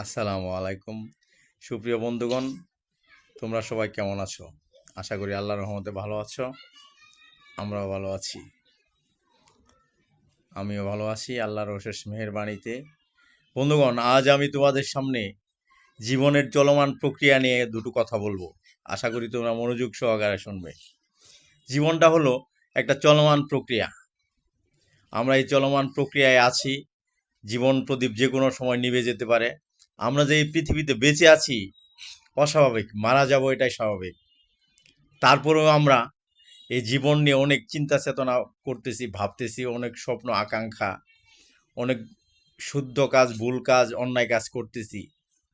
আসসালামু আলাইকুম। সুপ্রিয় বন্ধুগণ, তোমরা সবাই কেমন আছো? আশা করি আল্লাহ রহমতে ভালো আছো। আমরাও ভালো আছি। আমিও ভালো আছি, আল্লাহর অশেষ মেহেরবাণীতে। বন্ধুগণ, আজ আমি তোমাদের সামনে জীবনের চলমান প্রক্রিয়া নিয়ে দুটো কথা বলব। আশা করি তোমরা মনোযোগ সহকারে শুনবে। জীবনটা হলো একটা চলমান প্রক্রিয়া। আমরা এই চলমান প্রক্রিয়ায় আছি। জীবন প্রদীপ যে কোনো সময় নিভে যেতে পারে। আমরা যে এই পৃথিবীতে বেঁচে আছি, অস্বাভাবিক, মারা যাব এটাই স্বাভাবিক। তারপরেও আমরা এই জীবন নিয়ে অনেক চিন্তা চেতনা করতেছি, ভাবতেছি, অনেক স্বপ্ন, আকাঙ্ক্ষা, অনেক শুদ্ধ কাজ, ভুল কাজ, অন্যায় কাজ করতেছি।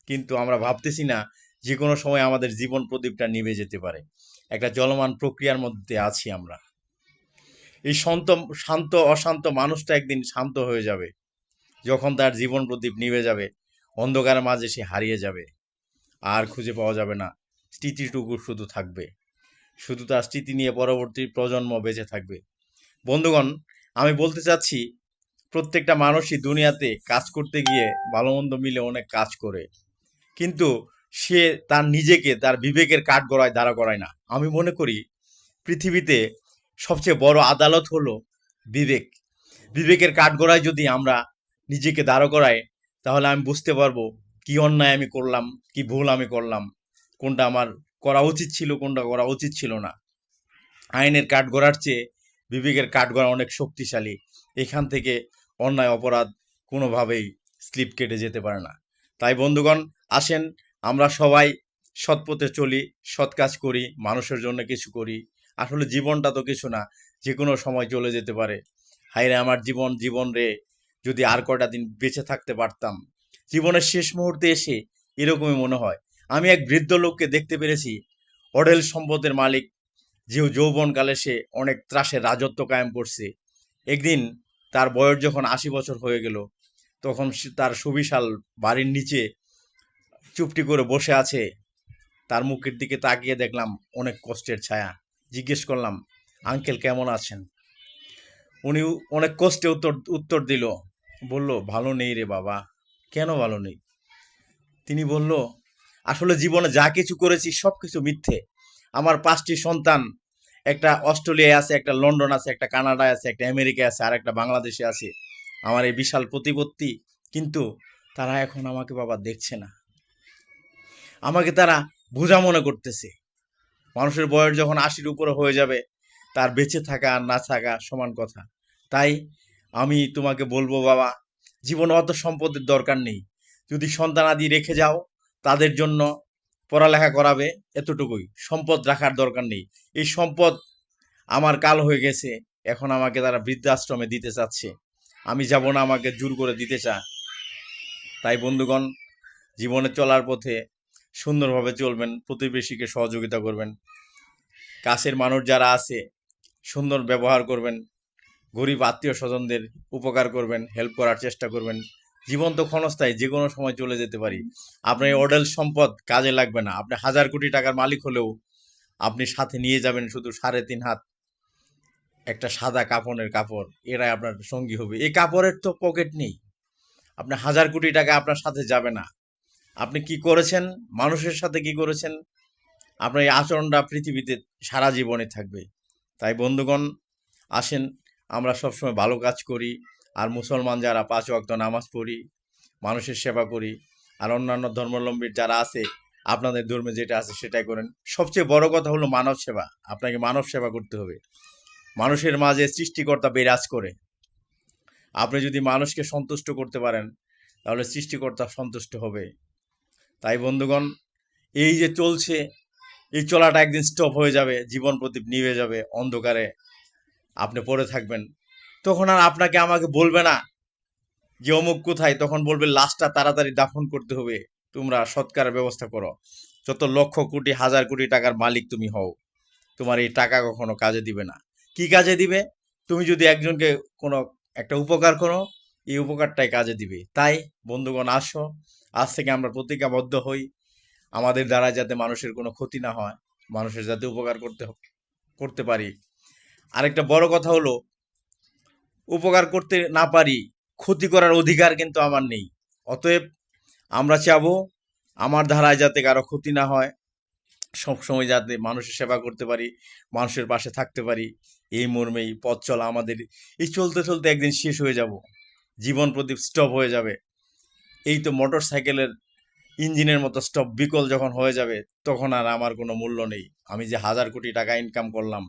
কিন্তু আমরা ভাবতেছি না যে কোনো সময় আমাদের জীবন প্রদীপটা নিভে যেতে পারে। একটা চলমান প্রক্রিয়ার মধ্যে আছি আমরা। এই শান্ত শান্ত, অশান্ত মানুষটা একদিন শান্ত হয়ে যাবে, যখন তার জীবন প্রদীপ নিভে যাবে। অন্ধকারের মাঝে সে হারিয়ে যাবে। আর খুঁজে পাওয়া যাবে না। স্মৃতিটুকু শুধু থাকবে। শুধু তার স্মৃতি নিয়ে পরবর্তী প্রজন্ম বেঁচে থাকবে। বন্ধুগণ, আমি বলতে চাচ্ছি, প্রত্যেকটা মানুষই দুনিয়াতে কাজ করতে গিয়ে ভালো মন্দ মিলে অনেক কাজ করে। কিন্তু সে তার নিজেকে, তার বিবেকের কাঠগড়ায় দাঁড়া করায় না। আমি মনে করি, পৃথিবীতে সবচেয়ে বড় আদালত হলো বিবেক। বিবেকের কাঠগড়ায় যদি আমরা নিজেকে দাঁড় করাই তাহলে আমি বুঝতে পারব কি অন্যায় আমি করলাম, কি ভুল আমি করলাম, কোনটা আমার করা উচিত ছিল, কোনটা করা উচিত ছিল না। আইনের কাঠগড়ার চেয়ে বিবেকের কাঠগড়া অনেক শক্তিশালী। এখান থেকে অন্যায় অপরাধ কোনোভাবেই স্লিপ কেটে যেতে পারে না। তাই বন্ধুগণ, আসেন আমরা সবাই সৎ পথে চলি, সৎ কাজ করি, মানুষের জন্য কিছু করি। আসলে জীবনটা তো কিছু না যে কোনো সময় চলে যেতে পারে। হাইরে আমার জীবন জীবন রে। যদি আর কটা দিন বেঁচে থাকতে পারতাম। জীবনের শেষ মুহূর্তে এসে এরকমই মনে হয়। আমি এক বৃদ্ধ লোককে দেখতে পেরেছি। অডেল সম্পদের মালিক। যে যৌবনকালে সে অনেক ত্রাসের রাজত্ব কায়েম করছে। একদিন তার বয়স যখন আশি বছর হয়ে গেল, তখন তার সুবিশাল বাড়ির নিচে চুপটি করে বসে আছে। তার মুখের দিকে তাকিয়ে দেখলাম অনেক কষ্টের ছায়া। জিজ্ঞেস করলাম, আঙ্কেল কেমন আছেন? উনি অনেক কষ্টে উত্তর উত্তর দিল বলল, ভালো নেই রে বাবা। কেন ভালো নেই? তিনি বলল, আসলে জীবনে যা কিছু করেছি সব কিছু মিথ্যে। আমার পাঁচটি সন্তান, একটা অস্ট্রেলিয়ায় আছে, একটা লন্ডন আছে, একটা কানাডায় আছে, একটা আমেরিকায় আছে আর একটা বাংলাদেশে আছে। আমার এই বিশাল প্রতিপত্তি, কিন্তু তারা এখন আমাকে বাবা দেখছে না। আমাকে তারা বোঝা মনে করতেছে। মানুষের বয়স যখন আশির উপরে হয়ে যাবে, তার বেঁচে থাকা আর না থাকা সমান কথা। তাই আমি তোমাকে বলব বাবা, জীবন অত সম্পদের দরকার নেই। যদি সন্তান আদি রেখে যাও, তাদের জন্য পড়ালেখা করাবে এতটুকুই। সম্পদ রাখার দরকার নেই। এই সম্পদ আমার কাল হয়ে গেছে, এখন আমাকে তারা বৃদ্ধাশ্রমে দিতে চাচ্ছে। আমি যাব না, আমাকে জোর করে দিতে চা তাই বন্ধুগণ, জীবনে চলার পথে সুন্দরভাবে চলবেন, প্রতিবেশীকে সহযোগিতা করবেন। কাছের মানুষ যারা আছে, সুন্দর ব্যবহার করবেন। গরিব আত্মীয় স্বজনদের উপকার করবেন হেল্প করার চেষ্টা করবেন। জীবন তো ক্ষণস্থায়ী যে কোনো সময় চলে যেতে পারি। আপনার এই অডেল সম্পদ কাজে লাগবে না। আপনি হাজার কোটি টাকার মালিক হলেও আপনি সাথে নিয়ে যাবেন শুধু সাড়ে তিন হাত একটা সাদা কাপড়ের কাপড়। এরাই আপনার সঙ্গী হবে। এই কাপড়ের তো পকেট নেই। আপনার হাজার কোটি টাকা আপনার সাথে যাবে না। আপনি কি করেছেন? মানুষের সাথে কি করেছেন? আপনার এই আচরণটা পৃথিবীতে সারা জীবনে থাকবে। তাই বন্ধুগণ, আসেন আমরা সবসময় ভালো কাজ করি, আর মুসলমান যারা পাঁচ ওয়াক্ত নামাজ পড়ি, মানুষের সেবা করি, আর অন্যান্য ধর্মাবলম্বীর যারা আছে, আপনাদের ধর্মে যেটা আছে সেটাই করেন। সবচেয়ে বড় কথা হলো মানব সেবা। আপনাকে মানব সেবা করতে হবে। মানুষের মাঝে সৃষ্টিকর্তা বিরাজ করে। আপনি যদি মানুষকে সন্তুষ্ট করতে পারেন, তাহলে সৃষ্টিকর্তা সন্তুষ্ট হবে। তাই বন্ধুগণ, এই যে চলছে, এই চলাটা একদিন স্টপ হয়ে যাবে, জীবন প্রদীপ নিভে যাবে অন্ধকারে। আপনি পড়ে থাকবেন। তখন আর আপনাকে আমাকে বলবে না যে, অমুক কোথায়? তখন বলবে, লাশটা তাড়াতাড়ি দাফন করতে হবে। তোমরা সৎকারের ব্যবস্থা করো। যত লক্ষ কোটি, হাজার কোটি টাকার মালিক তুমি হও। তোমার এই টাকা কখনো কাজে দিবে না। কি কাজে দিবে? তুমি যদি একজনকে কোনো একটা উপকার করো, এই উপকারটাই কাজে দিবে। তাই, বন্ধুগণ, আসো। আজ থেকে আমরা প্রতিজ্ঞাবদ্ধ হই। আমাদের দ্বারা যাতে মানুষের কোনো ক্ষতি না হয়, মানুষের যাতে উপকার করতে করতে পারি। আরেকটা বড় কথা হলো, উপকার করতে না পারি ক্ষতি করার অধিকার কিন্তু আমার নেই। অতএব আমরা চাবো আমার ধারায় যাতে কারও ক্ষতি না হয়, সবসময় যাতে মানুষের সেবা করতে পারি, মানুষের পাশে থাকতে পারি, এই মর্মেই পথ চলা আমাদের, এই চলতে চলতে একদিন শেষ হয়ে যাব। জীবন প্রদীপ স্টপ হয়ে যাবে। এই তো মোটর সাইকেলের ইঞ্জিনের মতো স্টপ বিকল যখন হয়ে যাবে, তখন আর আমার কোনো মূল্য নেই। আমি যে হাজার কোটি টাকা ইনকাম করলাম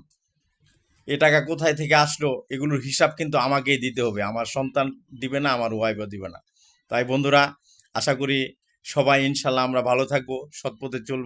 এ টাকা কোথায় থেকে আসলো, এগুলোর হিসাব কিন্তু আমাকেই দিতে হবে। আমার সন্তান দিবে না, আমার ওয়াইফও দিবে না। তাই বন্ধুরা, আশা করি সবাই ইনশাল্লাহ আমরা ভালো থাকব, সৎপথে চলবো।